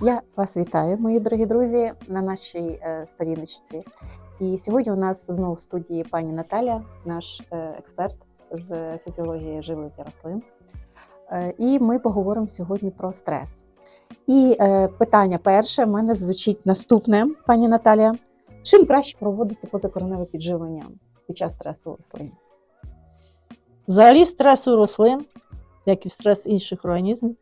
Я вас вітаю, мої дорогі друзі, на нашій е, сторіночці. І сьогодні у нас знову в студії пані Наталя, наш е, експерт з фізіології живих рослин. Е, І ми поговоримо сьогодні про стрес. І питання перше в мене звучить наступне, пані Наталя. Чим краще проводити позакореневе підживлення під час стресу рослин? Взагалі стрес у рослин, як і стрес інших організмів,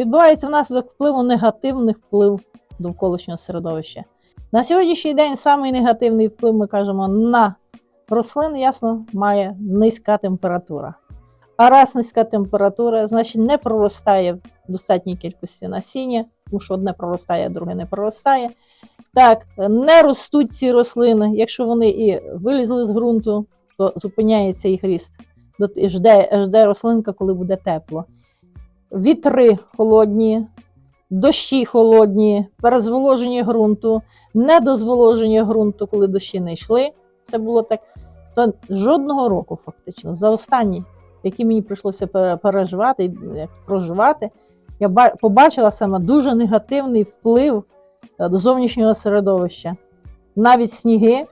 відбувається внаслідок впливу негативних вплив довколишнього середовища. На сьогоднішній день самий негативний вплив, ми кажемо, на рослини, ясно, має низька температура. А раз низька температура, значить не проростає в достатній кількості насіння, тому що одне проростає, а друге не проростає. Так, не ростуть ці рослини. Якщо вони і вилізли з ґрунту, то зупиняється їх ріст жде, жде рослинка, коли буде тепло. Вітри холодні, дощі холодні, перезволоження ґрунту, недозволоження ґрунту, коли дощі не йшли. Це було так. То жодного року, фактично, за останні, які мені прийшлося переживати, проживати, я побачила саме дуже негативний вплив е, до зовнішнього середовища. Навіть сніги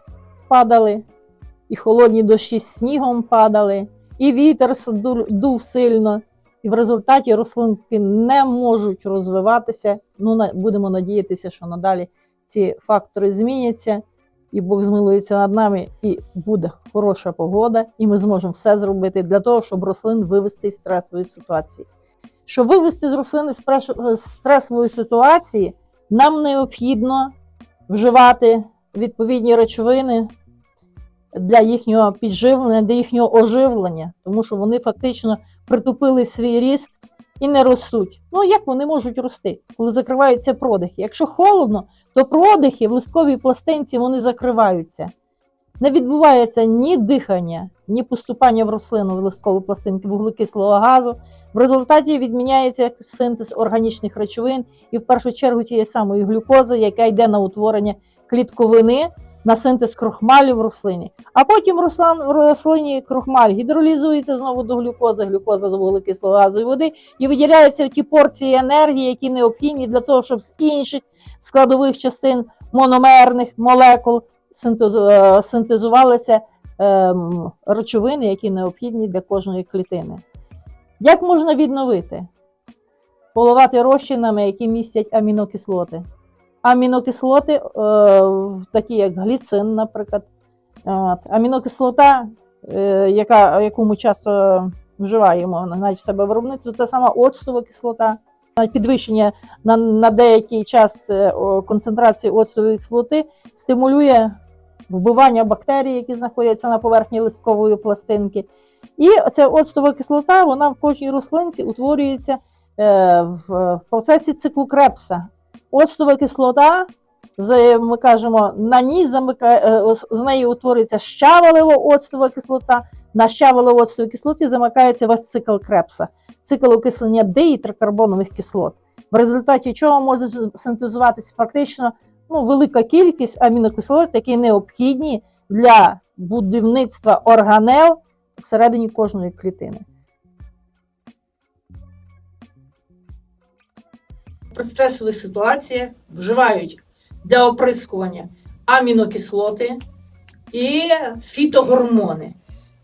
падали, і холодні дощі з снігом падали, і вітер дув сильно. І в результаті рослинки не можуть розвиватися. Ну, будемо надіятися, що надалі ці фактори зміняться, і Бог змилується над нами, і буде хороша погода, і ми зможемо все зробити для того, щоб рослин вивести із стресової ситуації. Щоб вивести з рослини з стресової ситуації, нам необхідно вживати відповідні речовини для їхнього підживлення, для їхнього оживлення, тому що вони фактично притупили свій ріст і не ростуть. Ну як вони можуть рости, коли закриваються продихи? Якщо холодно, то продихи в листковій пластинці вони закриваються. Не відбувається ні дихання, ні поступання в рослину в листкову пластинку вуглекислого газу. В результаті відміняється синтез органічних речовин і в першу чергу тієї самої глюкози, яка йде на утворення клітковини, на синтез крохмалю в рослині. А потім в рослині крохмаль гідролізується знову до глюкози, глюкоза до вуглекислого газу і води, і виділяються ті порції енергії, які необхідні для того, щоб з інших складових частин мономерних молекул е, синтезувалися ем, речовини, які необхідні для кожної клітини. Як можна відновити? Поливати розчинами, які містять амінокислоти. Амінокислоти, е, такі як гліцин, наприклад. От. Амінокислота, е, яка, яку ми часто вживаємо навіть в себе в виробництві, та сама оцтова кислота. Підвищення на, на деякий час е, концентрації оцтової кислоти стимулює вбивання бактерій, які знаходяться на поверхні листкової пластинки. І ця оцтова кислота вона в кожній рослинці утворюється в процесі циклу Крепса. Оцтова кислота, ми кажемо, на ній замикає, е, з неї утворюється щавелева оцтова кислота. На щавелево оцтовій кислоті замикається весь цикл Крепса, цикл окислення Д і трикарбонових кислот. В результаті чого може синтезуватися практично ну, велика кількість амінокислот, які необхідні для будівництва органел всередині кожної клітини. При стресових ситуаціях вживають для оприскування амінокислоти і фітогормони.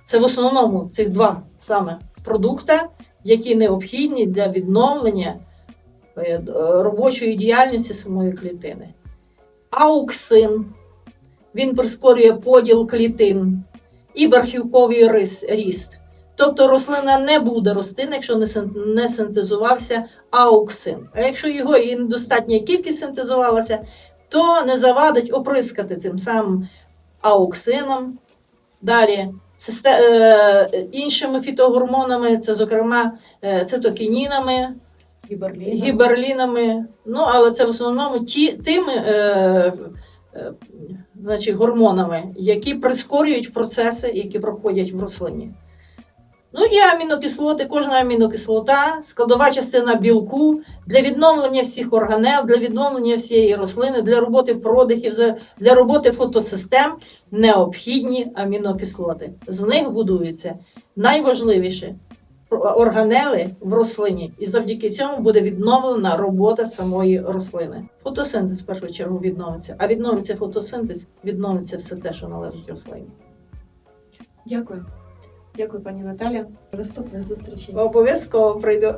Це в основному цих два саме продукта, які необхідні для відновлення е, е, робочої діяльності самої клітини. Ауксин, він прискорює поділ клітин і верхівковий ріст. Тобто рослина не буде рости, якщо не синтезувався ауксин. А якщо його і недостатня кількість синтезувалася, то не завадить оприскати тим самим ауксином. Далі е, іншими фітогормонами, це, зокрема, е, цитокінінами, Гіберліна. гіберлінами. Ну, але це в основному ті, тими е, е, значить, гормонами, які прискорюють процеси, які проходять в рослині. Ну і амінокислоти, кожна амінокислота, складова частина білку для відновлення всіх органел, для відновлення всієї рослини, для роботи продихів, для роботи фотосистем необхідні амінокислоти. З них будується найважливіше органели в рослині, і завдяки цьому буде відновлена робота самої рослини. Фотосинтез в першу чергу відновиться, а відновиться фотосинтез, відновиться все те, що належить рослині. Дякую. Дякую, пані Наталя. Наступних зустрічей. Обов'язково прийду.